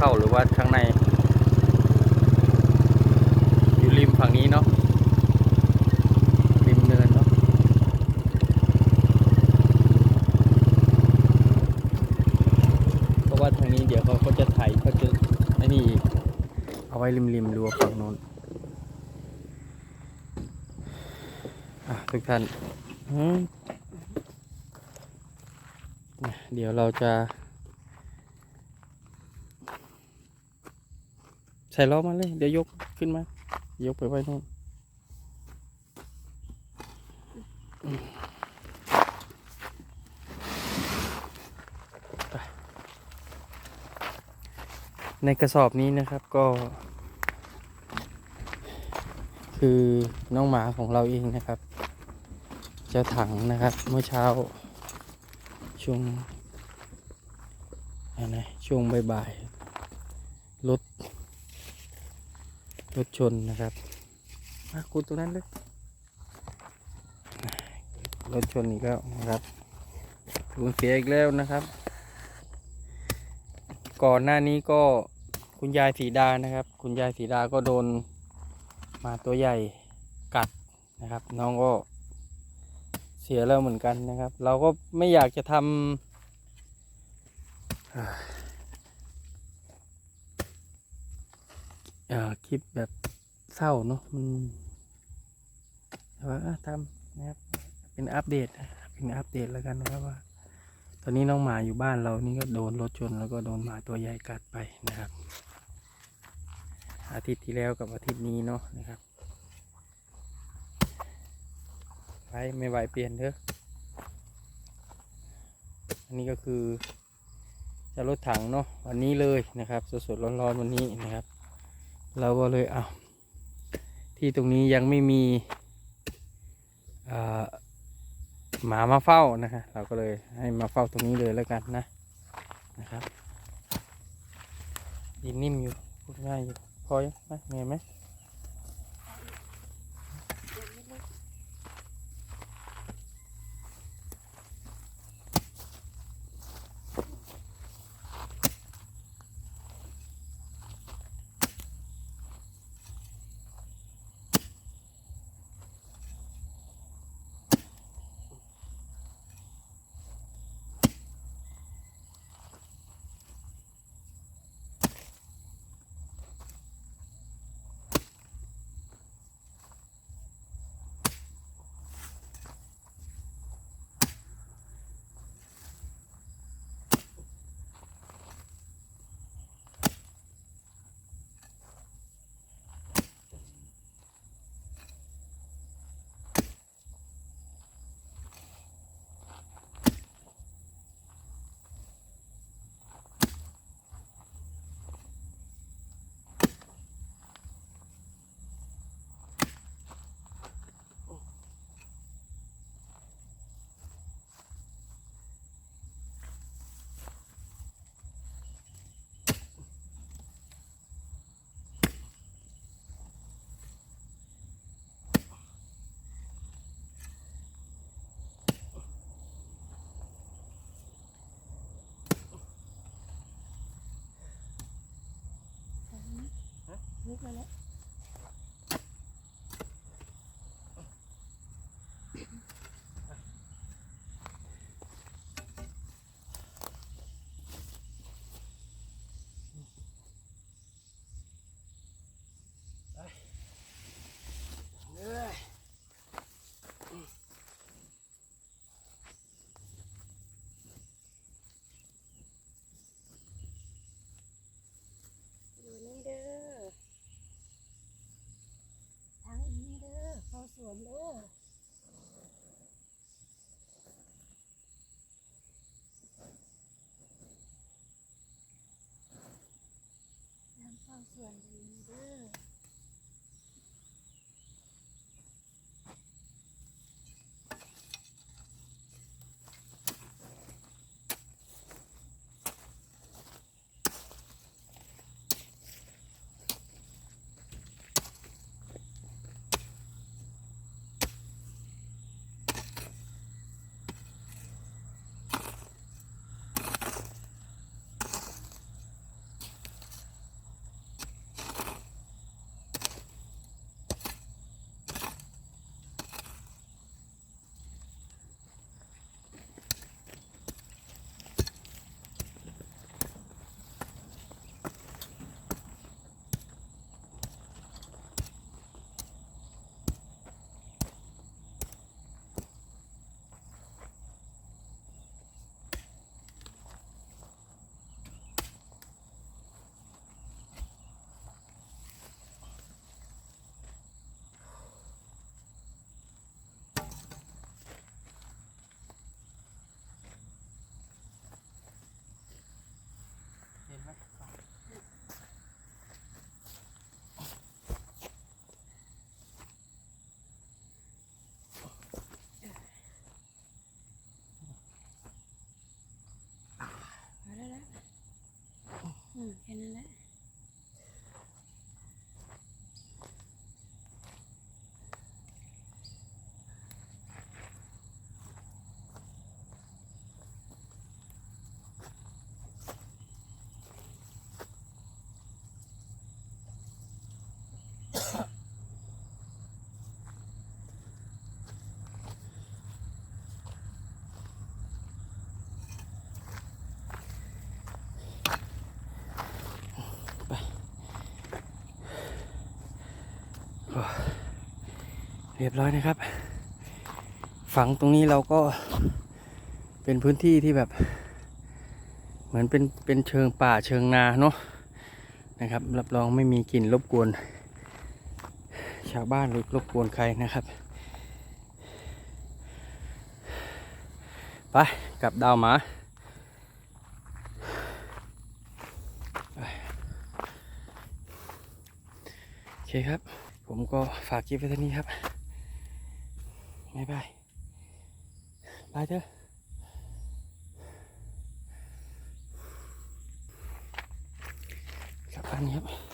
เข้าหรือว่าข้างใน อยู่ริมฝั่งนี้เนาะริมเนินเนาะเพราะว่าทางนี้เดี๋ยวเขาก็จะไถเขาจะไอ้นี่อีกเอาไว้ริมริมรั้วฝั่งโน้นอะทุกท่านเดี๋ยวเราจะ ส่ล้อมาเลย เดี๋ยวยกขึ้นมา ยกไปไว้นู่นในกระสอบนี้นะครับก็ คือน้องหมาของเราเองนะครับ เจ้าถังนะครับ เมื่อเช้า ช่วงอะไรช่วงบ่ายๆรถ รถชนนะครับมาคุณตรงนั้นเลยรถชนอีกแล้วนะครับสูญเสียอีกแล้วนะครับ ก่อนหน้านี้ก็คุณยายสีดานะครับ คุณยายสีดาก็โดนมาตัวใหญ่กัดนะครับ น้องก็เสียแล้วเหมือนกันนะครับ เราก็ไม่อยากจะทำอ่าเอ่อ คลิปแบบเศร้าเนาะมันแต่ว่าทำนะครับเป็นอัปเดตเป็นอัปเดตแล้วกันนะครับว่า ตอนนี้น้องหมาอยู่บ้านเรานี่ก็โดนรถชนแล้วก็โดนหมาตัวใหญ่กัดไปนะครับ อาทิตย์ที่แล้วกับอาทิตย์นี้เนาะนะครับไปไม่ไหวเปลี่ยนเถอะอันนี้ก็คือจะรถถังเนาะวันนี้เลยนะครับ สดๆร้อนๆวันนี้นะครับ เราก็เลยเอาที่ตรงนี้ยังไม่มีหมามาเฝ้านะฮะเราก็เลยให้มาเฝ้าตรงนี้เลยแล้วกันนะนะครับดินนิ่มอยู่พูดง่ายอยู่พอยังไหมเหนื่อยไหม มุกมาแล้ว ค่ เรียบร้อยนะครับ ฝังตรงนี้เราก็เป็นพื้นที่ที่แบบ เหมือนเป็นเป็นเชิงป่าเชิงนาเนาะนะครับ รับรองไม่มีกลิ่นรบกวน ชาวบ้านหรือรบกวนใครนะครับไปกลับดาวหมาไปโอเคครับ ผมก็ฝากคลิปไว้เท่านี้ครับ บ๊ายบายบายเถอะกลับบ้านครับ